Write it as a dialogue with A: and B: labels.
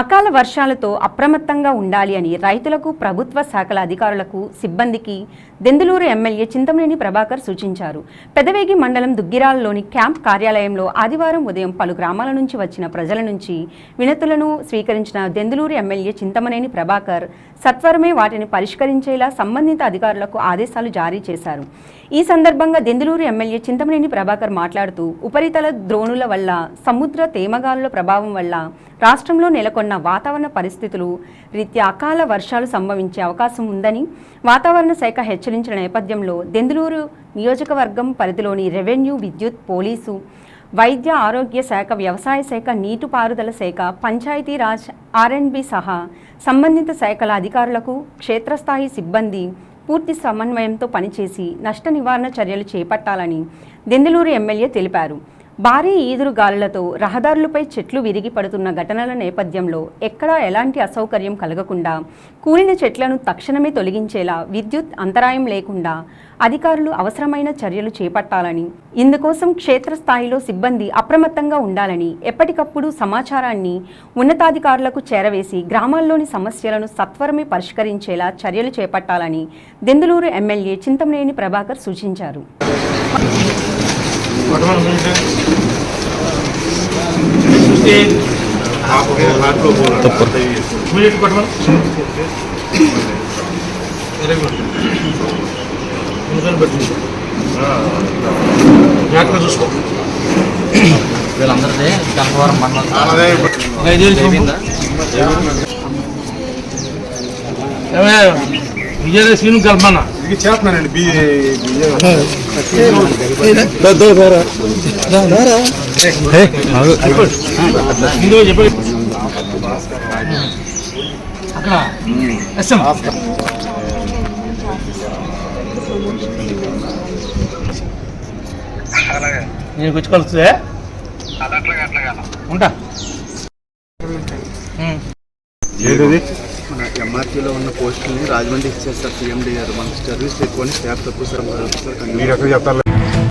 A: అకాల వర్షాలతో అప్రమత్తంగా ఉండాలి అని రైతులకు ప్రభుత్వ శాఖల అధికారులకు సిబ్బందికి దెందులూరు ఎమ్మెల్యే చింతమనేని ప్రభాకర్ సూచించారు. పెదవేగి మండలం దుగ్గిరాలలోని క్యాంప్ కార్యాలయంలో ఆదివారం ఉదయం పలు గ్రామాల నుంచి వచ్చిన ప్రజల నుంచి వినతులను స్వీకరించిన దెందులూరు ఎమ్మెల్యే చింతమనేని ప్రభాకర్ సత్వరమే వాటిని పరిష్కరించేలా సంబంధిత అధికారులకు ఆదేశాలు జారీ చేశారు. ఈ సందర్భంగా దెందులూరు ఎమ్మెల్యే చింతమనేని ప్రభాకర్ మాట్లాడుతూ ఉపరితల ద్రోణుల వల్ల సముద్ర తేమగాలుల ప్రభావం వల్ల రాష్ట్రంలో నెలకొన్న వాతావరణ పరిస్థితులు రీత్యా అకాల వర్షాలు సంభవించే అవకాశం ఉందని వాతావరణ శాఖ హెచ్చరించిన నేపథ్యంలో దెందులూరు నియోజకవర్గం పరిధిలోని రెవెన్యూ విద్యుత్ పోలీసు వైద్య ఆరోగ్య శాఖ వ్యవసాయ శాఖ నీటిపారుదల శాఖ పంచాయతీరాజ్ ఆర్ఎండ్బి సహా సంబంధిత శాఖల అధికారులకు క్షేత్రస్థాయి సిబ్బంది పూర్తి సమన్వయంతో పనిచేసి నష్ట నివారణ చర్యలు చేపట్టాలని దెందులూరు ఎమ్మెల్యే తెలిపారు. భారీ ఈదురు గాలులతో రహదారులపై చెట్లు విరిగి పడుతున్న ఘటనల నేపథ్యంలో ఎక్కడా ఎలాంటి అసౌకర్యం కలగకుండా కూలిన చెట్లను తక్షణమే తొలగించేలా విద్యుత్ అంతరాయం లేకుండా అధికారులు అవసరమైన చర్యలు చేపట్టాలని ఇందుకోసం క్షేత్రస్థాయిలో సిబ్బంది అప్రమత్తంగా ఉండాలని ఎప్పటికప్పుడు సమాచారాన్ని ఉన్నతాధికారులకు చేరవేసి గ్రామాల్లోని సమస్యలను సత్వరమే పరిష్కరించేలా చర్యలు చేపట్టాలని దెందులూరు ఎమ్మెల్యే చింతమనేని ప్రభాకర్ సూచించారు.
B: కొట్టమని చూస్తే జాగ్రత్తగా చూసుకో
C: వీళ్ళందరిదే గంగవరం మండలం
B: ఒక ఐదేళ్ళు
C: అయిపోయిందా?
B: ఏమే విజయ సీను కల్పన
D: ఇది చేస్తున్నానండి బి
B: ఇందులో చెప్పి అక్కడ ఎస్ఎం నేను కూర్చుకొస్తే ఉంటా.
D: ఏంటిది
E: ఎంఆర్పీలో ఉన్న పోస్టుల్ని రాజమండ్రి ఇచ్చేస్తారు సీఎండీ గారు మనకి సర్వీస్ ఎక్కువ స్టాఫ్ తక్కువ సార్
D: మీరు ఎక్కడ చెప్తారు